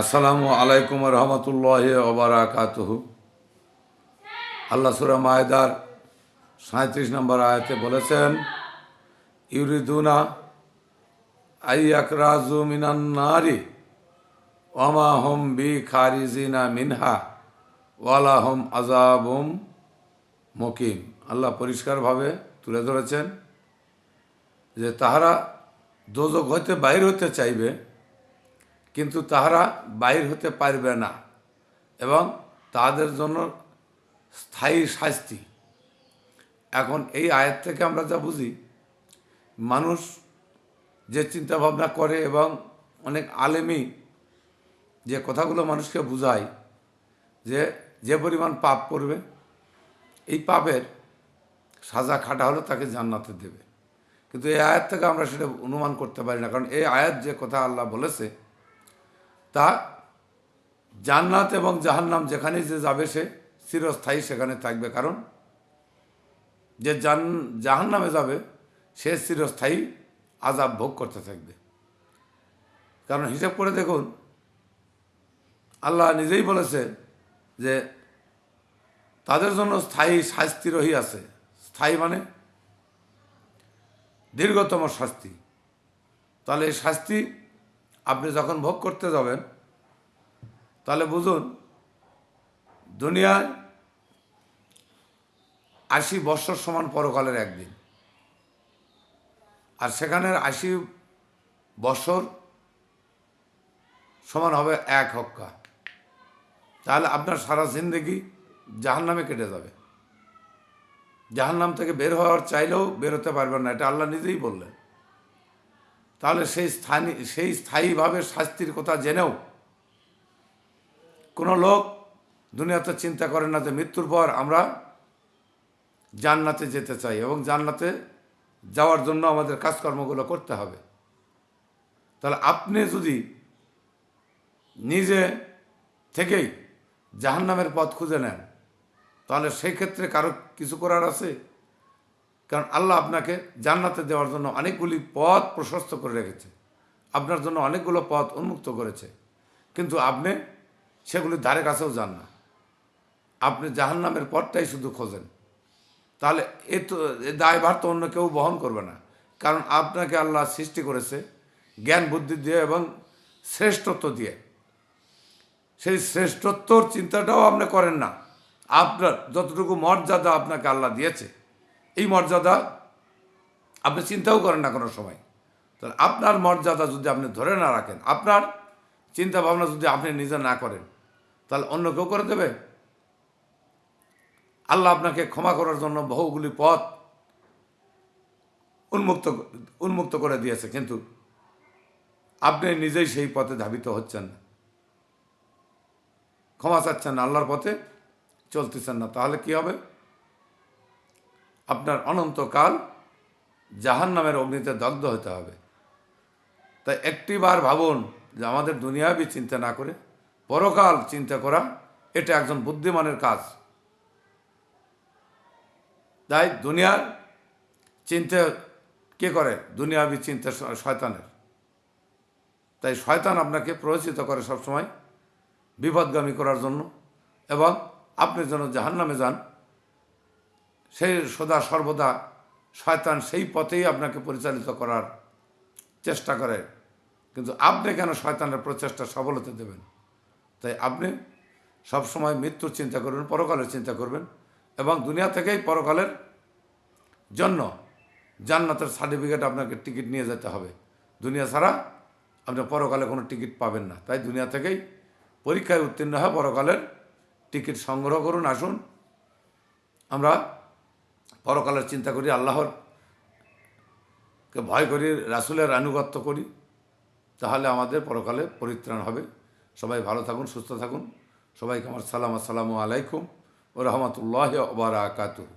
আসসালামু আলাইকুম রহমতুল্লাহ ওবরাকাত আল্লাহ সুরা মায়দার সাঁত্রিশ নম্বর আয়াতে বলেছেন, ইউরিদুনা আইয়াকরাজু মিনান নারি ওমা হোম বি খারিজিনা মিনহা ওয়ালা হোম আজাবুম মকিম। আল্লাহ পরিষ্কারভাবে তুলে ধরেছেন যে তাহারা দোজক হইতে বাইর হতে চাইবে কিন্তু তাহারা বাইর হতে পারবে না এবং তাদের জন্য স্থায়ী শাস্তি। এখন এই আয়াত থেকে আমরা যা বুঝি, মানুষ যে চিন্তা ভাবনা করে এবং অনেক আলেমি যে কথাগুলো মানুষকে বুঝায় যে যে পরিমাণ পাপ করবে, এই পাপের সাজা খাটা হলে তাকে জান্নাতে দেবে। কিন্তু এই আয়াত থেকে আমরা সেটা অনুমান করতে পারি না, কারণ এই আয়াত যে কথা আল্লাহ বলেছে তা জান্নাত এবং জাহান্নাম যেখানে যে যাবে সে চিরস্থায়ী সেখানে থাকবে। কারণ যে জান, জাহান্নামে যাবে, সে চিরস্থায়ী আজাব ভোগ করতে থাকবে। কারণ হিসাব করে দেখুন, আল্লাহ নিজেই বলেছে যে তাদের জন্য স্থায়ী শাস্তি রহি আছে। স্থায়ী মানে দীর্ঘতম শাস্তি। তাহলে এই শাস্তি আপনি যখন ভোগ করতে যাবেন, তাহলে বুঝুন, দুনিয়ায় আশি বৎসর সমান পরকালের একদিন। আর সেখানের আশি বছর সমান হবে এক হক্কা। তাহলে আপনার সারা জিন্দগি জাহান নামে কেটে যাবে। জাহান নাম থেকে বের হওয়ার চাইলেও বেরোতে পারবেন না, এটা আল্লাহ নিজেই বললেন। তাহলে সেই স্থানীয় সেই স্থায়ীভাবে শাস্তির কথা জেনেও কোনো লোক দুনিয়াতে চিন্তা করে না যে মৃত্যুর পর আমরা জান্নাতে যেতে চাই এবং জান্নাতে যাওয়ার জন্য আমাদের কাজকর্মগুলো করতে হবে। তাহলে আপনি যদি নিজে থেকেই জাহান্নামের পথ খুঁজে নেন, তাহলে সেই ক্ষেত্রে কারও কিছু করার আছে? কারণ আল্লাহ আপনাকে জান্নাতে দেওয়ার জন্য অনেকগুলি পথ প্রশস্ত করে রেখেছে। আপনার জন্য অনেকগুলো পথ উন্মুক্ত করেছে। কিন্তু আপনি সেগুলির ধারে কাছেও যান না। আপনি জাহান্নামের পথটাই শুধু খোঁজেন। তাহলে এ তো দায়ভার তো অন্য কেউ বহন করবে না। কারণ আপনাকে আল্লাহ সৃষ্টি করেছে জ্ঞান, বুদ্ধি দিয়ে এবং শ্রেষ্ঠত্ব দিয়ে। সেই শ্রেষ্ঠত্বর চিন্তাটাও আপনি করেন না। আপনার যতটুকু মর্যাদা আপনাকে আল্লাহ দিয়েছে। এই মর্যাদা আপনি চিন্তাও করেন না কোনো সময়। তাহলে আপনার মর্যাদা যদি আপনি ধরে না রাখেন, আপনার চিন্তা ভাবনা যদি আপনি নিজে না করেন, তাহলে অন্য কেউ করে দেবে? আল্লাহ আপনাকে ক্ষমা করার জন্য বহুগুলি পথ উন্মুক্ত উন্মুক্ত করে দিয়েছে, কিন্তু আপনি নিজেই সেই পথে ধাবিত হচ্ছেন না। ক্ষমা চাচ্ছেন না, আল্লাহর পথে চলতেছেন না, তাহলে কি হবে? আপনার অনন্তকাল জাহান নামের অগ্নিতে দগ্ধ হতে হবে। তাই একটিবার ভাবুন যে আমাদের দুনিয়াবি চিন্তা না করে, পরকাল চিন্তা করা, এটা একজন বুদ্ধিমানের কাজ। তাই দুনিয়ার চিন্তা কে করে? দুনিয়াবি চিন্তা শয়তানের। তাই শয়তান আপনাকে প্ররোচিত করে সবসময়, বিপদগামী করার জন্য, এবং আপনি যেন জাহান্নামে যান সেই সদা সর্বদা শয়তান সেই পথেই আপনাকে পরিচালিত করার চেষ্টা করে। কিন্তু আপনি কেন শয়তানের প্রচেষ্টা সফল হতে দেবেন? তাই আপনি সবসময় মৃত্যুর চিন্তা করবেন পরকালের চিন্তা করবেন এবং দুনিয়া থেকেই পরকালের জন্য জান্নাতের সার্টিফিকেট আপনাকে টিকিট নিয়ে যেতে হবে। দুনিয়া ছাড়া আপনি পরকালে কোনো টিকিট পাবেন না। তাই দুনিয়া থেকেই পরীক্ষায় উত্তীর্ণ হয় পরকালের টিকিট সংগ্রহ করুন, আসুন। আমরা পরকালের চিন্তা করি, আল্লাহর কে ভয় করি, রাসুলের আনুগত্য করি, তাহলে আমাদের পরকালে পরিত্রাণ হবে। সবাই ভালো থাকুন, সুস্থ থাকুন। সবাইকে আমার সালাম, আসসালামু আলাইকুম ও রহমতুল্লাহ ওবরাকাতুহ